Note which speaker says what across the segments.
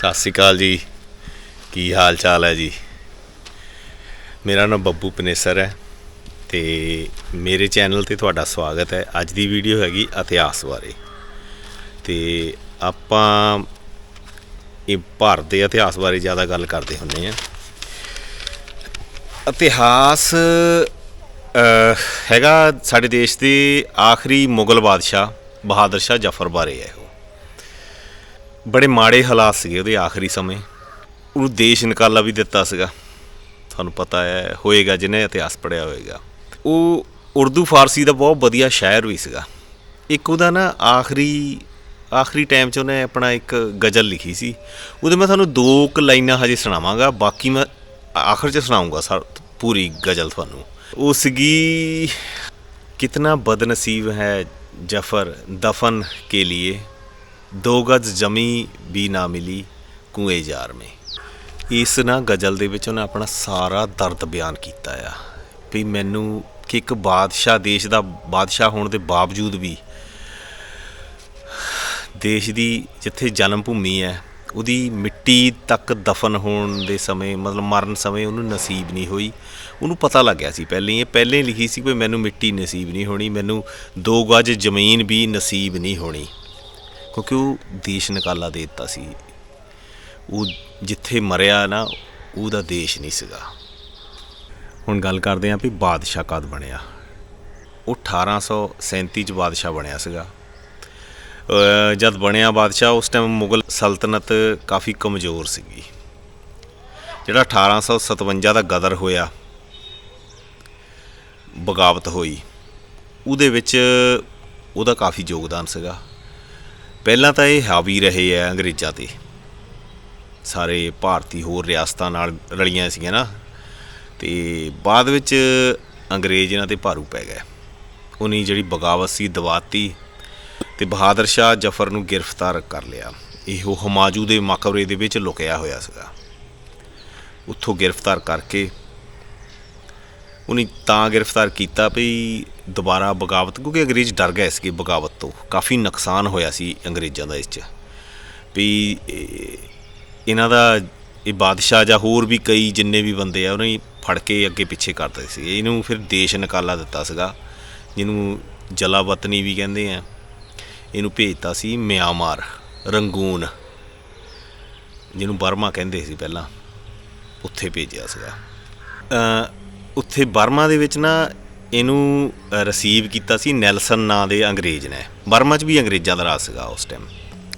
Speaker 1: ਸਤਿ ਸ਼੍ਰੀ ਅਕਾਲ ਜੀ। ਕੀ ਹਾਲ ਚਾਲ ਹੈ ਜੀ? ਮੇਰਾ ਨਾਮ ਬੱਬੂ ਪਨੇਸਰ ਹੈ ਤੇ ਮੇਰੇ ਚੈਨਲ ਤੇ ਤੁਹਾਡਾ ਸਵਾਗਤ ਹੈ ਅੱਜ ਦੀ ਵੀਡੀਓ ਹੈਗੀ ਇਤਿਹਾਸ ਬਾਰੇ। ਤੇ ਆਪਾਂ ਇਹ ਭਾਰਤ ਦੇ ਇਤਿਹਾਸ ਬਾਰੇ ਜ਼ਿਆਦਾ ਗੱਲ ਕਰਦੇ ਹੁੰਨੇ ਆ ਇਤਿਹਾਸ ਹੈਗਾ ਸਾਡੇ ਦੇਸ਼ ਦੇ ਆਖਰੀ ਮੁਗਲ ਬਾਦਸ਼ਾਹ ਬਹਾਦਰ ਸ਼ਾਹ ਜ਼ਫਰ ਬਾਰੇ ਹੈ ਬੜੇ ਮਾੜੇ ਹਾਲਾਤ ਸੀਗੇ ਉਹਦੇ ਆਖਰੀ ਸਮੇਂ। ਉਹਨੂੰ ਦੇਸ਼ ਨਿਕਾਲਾ ਵੀ ਦਿੱਤਾ ਸੀਗਾ। ਤੁਹਾਨੂੰ ਪਤਾ ਹੈ, ਹੋਏਗਾ ਜਿਹਨੇ ਇਤਿਹਾਸ ਪੜਿਆ ਹੋਏਗਾ। ਉਹ ਉਰਦੂ, ਫਾਰਸੀ ਦਾ ਬਹੁਤ ਵਧੀਆ ਸ਼ਾਇਰ ਵੀ ਸੀਗਾ। ਇੱਕ ਉਹਦਾ ਨਾ ਆਖਰੀ ਆਖਰੀ ਟਾਈਮ 'ਚ ਉਹਨੇ ਆਪਣਾ ਇੱਕ ਗਜ਼ਲ ਲਿਖੀ ਸੀ। ਉਹਦੇ ਮੈਂ ਤੁਹਾਨੂੰ ਦੋ ਕੁ ਲਾਈਨਾਂ ਹਜੇ ਸੁਣਾਵਾਂਗਾ, ਬਾਕੀ ਮੈਂ ਆਖਰ 'ਚ ਸੁਣਾਉਂਗਾ ਸਰ ਪੂਰੀ ਗਜ਼ਲ ਤੁਹਾਨੂੰ। ਉਹ ਸੀਗੀ, ਕਿਤਨਾ ਬਦਨਸੀਬ ਹੈ ਜਫਰ ਦਫਨ ਕੇ ਲਈ ਦੋ ਗਜ਼ ਜਮੀ ਵੀ ਨਾ ਮਿਲੀ ਕੁਏ ਯਾਰ ਮੇ। ਇਸ ਨਾ ਗਜ਼ਲ ਦੇ ਵਿੱਚ ਉਹਨੇ ਆਪਣਾ ਸਾਰਾ ਦਰਦ ਬਿਆਨ ਕੀਤਾ ਆ ਵੀ ਮੈਨੂੰ ਕਿ ਇੱਕ ਬਾਦਸ਼ਾਹ ਦੇਸ਼ ਦਾ ਬਾਦਸ਼ਾਹ ਹੋਣ ਦੇ ਬਾਵਜੂਦ ਵੀ ਦੇਸ਼ ਦੀ ਜਿੱਥੇ ਜਨਮ ਭੂਮੀ ਹੈ, ਉਹਦੀ ਮਿੱਟੀ ਤੱਕ ਦਫਨ ਹੋਣ ਦੇ ਸਮੇਂ, ਮਤਲਬ ਮਰਨ ਸਮੇਂ ਉਹਨੂੰ ਨਸੀਬ ਨਹੀਂ ਹੋਈ। ਉਹਨੂੰ ਪਤਾ ਲੱਗਿਆ ਸੀ ਪਹਿਲੇ ਹੀ, ਇਹ ਪਹਿਲੇ ਲਿਖੀ ਸੀ ਕਿ ਮੈਨੂੰ ਮਿੱਟੀ ਨਸੀਬ ਨਹੀਂ ਹੋਣੀ, ਮੈਨੂੰ ਦੋ ਗਜ ਜ਼ਮੀਨ ਵੀ ਨਸੀਬ ਨਹੀਂ ਹੋਣੀ। ਕਿਉਂਕਿ ਉਹ ਦੇਸ਼ ਨਿਕਾਲਾ ਦੇ ਦਿੱਤਾ ਸੀ। ਉਹ ਜਿੱਥੇ ਮਰਿਆ ਨਾ, ਉਹਦਾ ਦੇਸ਼ ਨਹੀਂ ਸੀਗਾ। ਹੁਣ ਗੱਲ ਕਰਦੇ ਆਂ ਵੀ ਬਾਦਸ਼ਾਹ ਕਦ ਬਣਿਆ। ਉਹ 1837 ਚ ਬਾਦਸ਼ਾਹ ਬਣਿਆ ਸੀਗਾ। ਜਦ ਬਣਿਆ ਬਾਦਸ਼ਾਹ, ਉਸ ਟਾਈਮ ਮੁਗਲ ਸਲਤਨਤ ਕਾਫੀ ਕਮਜ਼ੋਰ ਸੀਗੀ। ਜਿਹੜਾ 1857 ਦਾ ਗਦਰ ਹੋਇਆ, ਬਗਾਵਤ ਹੋਈ, ਉਹਦੇ ਵਿੱਚ ਉਹਦਾ ਕਾਫੀ ਯੋਗਦਾਨ ਸੀਗਾ। ਪਹਿਲਾਂ ਤਾਂ ਇਹ ਹਾਵੀ ਰਹੇ ਆ ਅੰਗਰੇਜ਼ਾਂ ਤੇ। ਸਾਰੇ ਭਾਰਤੀ ਹੋਰ ਰਿਆਸਤਾਂ ਨਾਲ ਰਲੀਆਂ ਸੀਗੀਆਂ ਨਾ। ਤੇ ਬਾਅਦ ਵਿੱਚ ਅੰਗਰੇਜ਼ ਇਹਨਾਂ ਤੇ ਭਾਰੂ ਪੈ ਗਏ। ਉਹਨੀ ਜਿਹੜੀ ਬਗਾਵਤ ਸੀ ਦਵਾਤੀ ਤੇ ਬਹਾਦਰ ਸ਼ਾਹ ਜ਼ਫਰ ਨੂੰ ਗ੍ਰਿਫਤਾਰ ਕਰ ਲਿਆ। ਇਹੋ ਹਮਾਜੂ ਦੇ ਮਕਬਰੇ ਦੇ ਵਿੱਚ ਲੁਕਿਆ ਹੋਇਆ ਸੀਗਾ। ਉੱਥੋਂ ਗ੍ਰਿਫਤਾਰ ਕਰਕੇ ਉਹਨੇ ਤਾਂ ਗ੍ਰਿਫਤਾਰ ਕੀਤਾ ਵੀ ਦੁਬਾਰਾ ਬਗਾਵਤ, ਕਿਉਂਕਿ ਅੰਗਰੇਜ਼ ਡਰ ਗਏ ਸੀਗੇ ਬਗਾਵਤ ਤੋਂ ਕਾਫੀ ਨੁਕਸਾਨ ਹੋਇਆ ਸੀ ਅੰਗਰੇਜ਼ਾਂ ਦਾ ਇਸ 'ਚ। ਵੀ ਇਹਨਾਂ ਦਾ ਇਹ ਬਾਦਸ਼ਾਹ ਜਾਂ ਹੋਰ ਵੀ ਕਈ ਜਿੰਨੇ ਵੀ ਬੰਦੇ ਆ, ਉਹਨਾਂ ਹੀ ਫੜ ਕੇ ਅੱਗੇ ਪਿੱਛੇ ਕਰਦੇ ਸੀ। ਇਹਨੂੰ ਫਿਰ ਦੇਸ਼ ਨਿਕਾਲਾ ਦਿੱਤਾ ਸੀਗਾ, ਜਿਹਨੂੰ ਜਲਾਵਤਨੀ ਵੀ ਕਹਿੰਦੇ ਆ। ਇਹਨੂੰ ਭੇਜਤਾ ਸੀ ਮਿਆਂਮਾਰ, ਰੰਗੂਨ, ਜਿਹਨੂੰ ਬਰਮਾ ਕਹਿੰਦੇ ਸੀ ਪਹਿਲਾਂ। ਉੱਥੇ ਭੇਜਿਆ ਸੀਗਾ। ਉੱਥੇ ਬਰਮਾ ਦੇ ਵਿੱਚ ਨਾ ਇਹਨੂੰ ਰਿਸੀਵ ਕੀਤਾ ਸੀ ਨੈਲਸਨ ਨਾਂ ਦੇ ਅੰਗਰੇਜ਼ ਨੇ। ਬਰਮਾ 'ਚ ਵੀ ਅੰਗਰੇਜ਼ਾਂ ਦਾ ਰਾਜ ਸੀਗਾ ਉਸ ਟਾਈਮ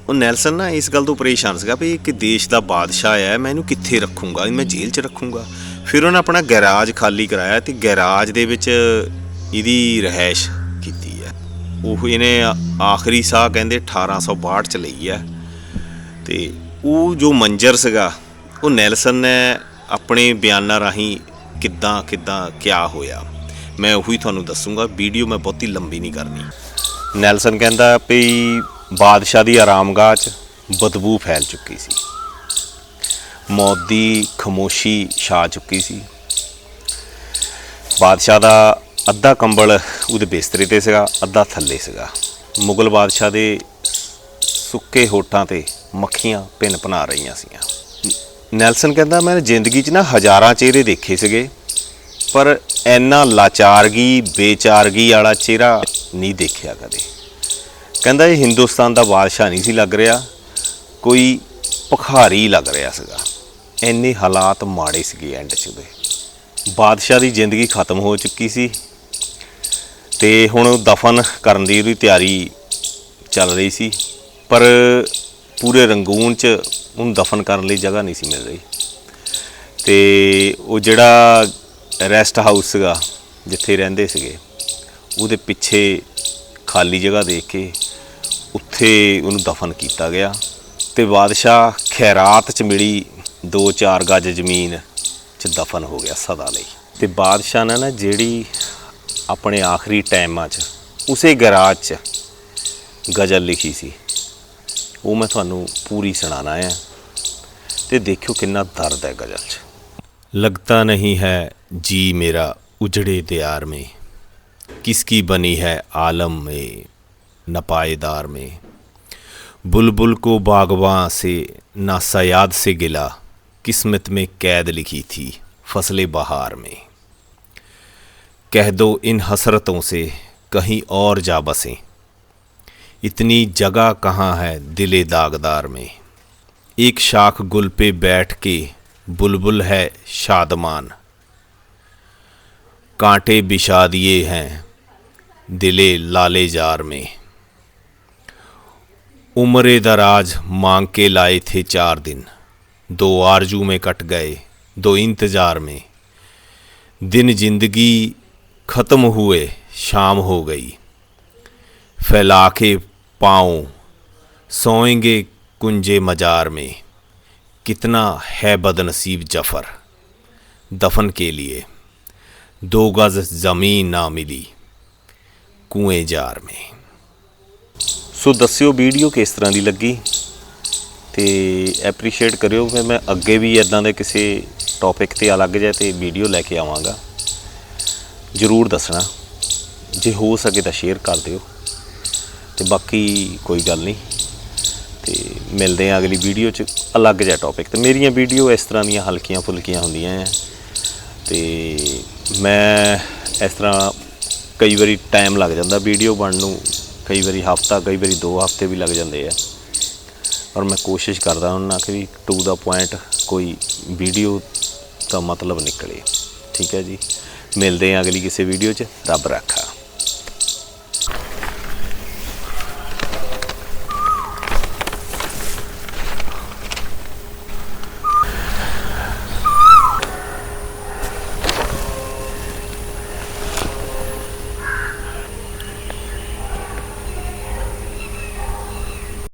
Speaker 1: ਉਹ ਨੈਲਸਨ ਨਾ ਇਸ ਗੱਲ ਤੋਂ ਪਰੇਸ਼ਾਨ ਸੀਗਾ ਵੀ ਇੱਕ ਦੇਸ਼ ਦਾ ਬਾਦਸ਼ਾਹ ਹੈ, ਮੈਂ ਇਹਨੂੰ ਕਿੱਥੇ ਰੱਖੂੰਗਾ? ਮੈਂ ਜੇਲ੍ਹ 'ਚ ਰੱਖੂੰਗਾ? ਫਿਰ ਉਹਨੇ ਆਪਣਾ ਗੈਰਾਜ ਖਾਲੀ ਕਰਾਇਆ ਤੇ ਗੈਰਾਜ ਦੇ ਵਿੱਚ ਇਹਦੀ ਰਹਿائش ਕੀਤੀ ਹੈ। ਉਹ ਇਹਨੇ ਆਖਰੀ ਸਾਹ ਕਹਿੰਦੇ 1862 ਚ ਲਈ ਹੈ। ਤੇ ਉਹ ਜੋ ਮੰਜ਼ਰ ਸੀਗਾ, ਉਹ ਨੈਲਸਨ ਨੇ ਆਪਣੇ ਬਿਆਨਾਂ ਰਾਹੀਂ ਕਿੱਦਾਂ ਕਿੱਦਾਂ ਕਿਆ ਹੋਇਆ। ਮੈਂ ਉਹੀ ਤੁਹਾਨੂੰ ਦੱਸੂਗਾ, ਵੀਡੀਓ ਮੈਂ ਬਹੁਤੀ ਲੰਬੀ ਨਹੀਂ ਕਰਨੀ। ਨੈਲਸਨ ਕਹਿੰਦਾ ਵੀ ਬਾਦਸ਼ਾਹ ਦੀ ਆਰਾਮਗਾਹ 'ਚ ਬਦਬੂ ਫੈਲ ਚੁੱਕੀ ਸੀ। ਮੌਤ ਦੀ ਖਮੋਸ਼ੀ ਛਾ ਚੁੱਕੀ ਸੀ। ਬਾਦਸ਼ਾਹ ਦਾ ਅੱਧਾ ਕੰਬਲ ਉਹਦੇ ਬਿਸਤਰੇ ਤੇ ਸੀਗਾ, ਅੱਧਾ ਥੱਲੇ ਸੀਗਾ। ਮੁਗਲ ਬਾਦਸ਼ਾਹ ਦੇ ਸੁੱਕੇ ਹੋਠਾਂ ਤੇ ਮੱਖੀਆਂ ਭਿੰਨ ਭਨਾ ਰਹੀਆਂ ਸੀਗੀਆਂ ਨੈਲਸਨ ਕਹਿੰਦਾ, ਮੈਂ ਜ਼ਿੰਦਗੀ 'ਚ ਨਾ ਹਜ਼ਾਰਾਂ ਚਿਹਰੇ ਦੇਖੇ ਸੀਗੇ। ਪਰ ਐਨਾ ਲਾਚਾਰਗੀ, ਬੇਚਾਰਗੀ ਵਾਲਾ ਚਿਹਰਾ ਨਹੀਂ ਦੇਖਿਆ ਕਦੇ। ਕਹਿੰਦਾ ਇਹ ਹਿੰਦੁਸਤਾਨ ਦਾ ਬਾਦਸ਼ਾਹ ਨਹੀਂ ਸੀ ਲੱਗ ਰਿਹਾ, ਕੋਈ ਭਖਾਰੀ ਲੱਗ ਰਿਹਾ ਸੀਗਾ। ਐਨੇ ਹਾਲਾਤ ਮਾੜੇ ਸੀਗੇ ਐਂਡ 'ਚ ਦੇ। ਬਾਦਸ਼ਾਹ ਦੀ ਜ਼ਿੰਦਗੀ ਖਤਮ ਹੋ ਚੁੱਕੀ ਸੀ ਤੇ ਹੁਣ ਦਫਨ ਕਰਨ ਦੀ ਉਹਦੀ ਤਿਆਰੀ ਚੱਲ ਰਹੀ ਸੀ, ਪਰ ਪੂਰੇ ਰੰਗੂਨ 'ਚ ਉਹਨੂੰ ਦਫਨ ਕਰਨ ਲਈ ਜਗ੍ਹਾ ਨਹੀਂ ਸੀ ਮਿਲ ਰਹੀ। ਤੇ ਉਹ ਜਿਹੜਾ ਰੈਸਟ ਹਾਊਸ ਸੀਗਾ ਜਿੱਥੇ ਰਹਿੰਦੇ ਸੀਗੇ। ਉਹਦੇ ਪਿੱਛੇ ਖਾਲੀ ਜਗ੍ਹਾ ਦੇਖ ਕੇ ਉੱਥੇ ਉਹਨੂੰ ਦਫ਼ਨ ਕੀਤਾ ਗਿਆ। ਤੇ ਬਾਦਸ਼ਾਹ ਖੈਰਾਤ ਚ ਮਿਲੀ 2-4 ਗਜ ਜ਼ਮੀਨ ਚ ਦਫ਼ਨ ਹੋ ਗਿਆ ਸਦਾ ਲਈ। ਤੇ ਬਾਦਸ਼ਾਹ ਨੇ ਨਾ ਜਿਹੜੀ ਆਪਣੇ ਆਖਰੀ ਟਾਈਮਾਂ 'ਚ, ਉਸੇ ਗਰਾਜ 'ਚ ਗਜ਼ਲ ਲਿਖੀ ਸੀ। ਉਹ ਮੈਂ ਤੁਹਾਨੂੰ ਪੂਰੀ ਸੁਣਾਣਾ ਹੈ ਤੇ ਦੇਖਿਓ ਕਿੰਨਾ ਦਰਦ ਹੈ ਗਜ਼ਲ 'ਚ। ਲੱਗਦਾ ਨਹੀਂ ਹੈ जी मेरा उजड़े दियार में। किसकी बनी है आलम में नपाएदार में? बुलबुल को बागवां से, ना सयाद से गिला। किस्मत में कैद लिखी थी फसले बहार में। कह दो इन हसरतों से, कहीं और जा बसें। इतनी जगह कहाँ है दिले दागदार में? एक शाख गुल पे बैठ के, बुलबुल है शादमान। कांटे बिछा दिए हैं, दिले लाले जार में। उम्र दराज मांग के लाए थे चार दिन। दो आरज़ू में कट गए, दो इंतज़ार में। दिन ज़िंदगी खत्म हुए, शाम हो गई। फैला के पाँव, सोएँगे कुंजे मजार में। कितना है बदनसीब ज़फ़र, दफन के लिए। दो गज जमीन ना मिली कुएं जार में ਸੋ ਦੱਸਿਓ ਵੀਡੀਓ ਕਿਸ ਤਰ੍ਹਾਂ ਦੀ ਲੱਗੀ ਤੇ ਐਪਰੀਸ਼ੀਏਟ ਕਰਿਓ ਫਿਰ ਮੈਂ ਅੱਗੇ ਵੀ ਇਦਾਂ ਦੇ ਕਿਸੇ ਟੌਪਿਕ ਤੇ ਅਲੱਗ ਜਿਹਾ ਤੇ ਵੀਡੀਓ ਲੈ ਕੇ ਆਵਾਂਗਾ ਜਰੂਰ ਦੱਸਣਾ ਜੇ ਹੋ ਸਕੇ ਤਾਂ ਸ਼ੇਅਰ ਕਰ ਦਿਓ ਤੇ ਬਾਕੀ ਕੋਈ ਗੱਲ ਨਹੀਂ ਤੇ ਮਿਲਦੇ ਆ ਅਗਲੀ ਵੀਡੀਓ 'ਚ ਅਲੱਗ ਜਿਹਾ ਟੌਪਿਕ ਤੇ ਮੇਰੀਆਂ ਵੀਡੀਓ ਇਸ ਤਰ੍ਹਾਂ ਦੀਆਂ ਹਲਕੀਆਂ ਫੁਲਕੀਆਂ ਹੁੰਦੀਆਂ ਆ ਤੇ ਮੈਂ ਇਸ ਤਰ੍ਹਾਂ ਕਈ ਵਾਰੀ ਟਾਈਮ ਲੱਗ ਜਾਂਦਾ ਵੀਡੀਓ ਬਣਨ ਨੂੰ, ਕਈ ਵਾਰੀ ਹਫਤਾ, ਕਈ ਵਾਰੀ 2 ਹਫ਼ਤੇ ਵੀ ਲੱਗ ਜਾਂਦੇ ਆ। ਔਰ ਮੈਂ ਕੋਸ਼ਿਸ਼ ਕਰਦਾ ਹਾਂ ਕਿ ਵੀ ਟੂ ਦਾ ਪੁਆਇੰਟ ਕੋਈ ਵੀਡੀਓ ਦਾ ਮਤਲਬ ਨਿਕਲੇ। ਠੀਕ ਹੈ ਜੀ? ਮਿਲਦੇ ਹਾਂ ਅਗਲੀ ਕਿਸੇ ਵੀਡੀਓ 'ਚ। ਰੱਬ ਰਾਖਾ।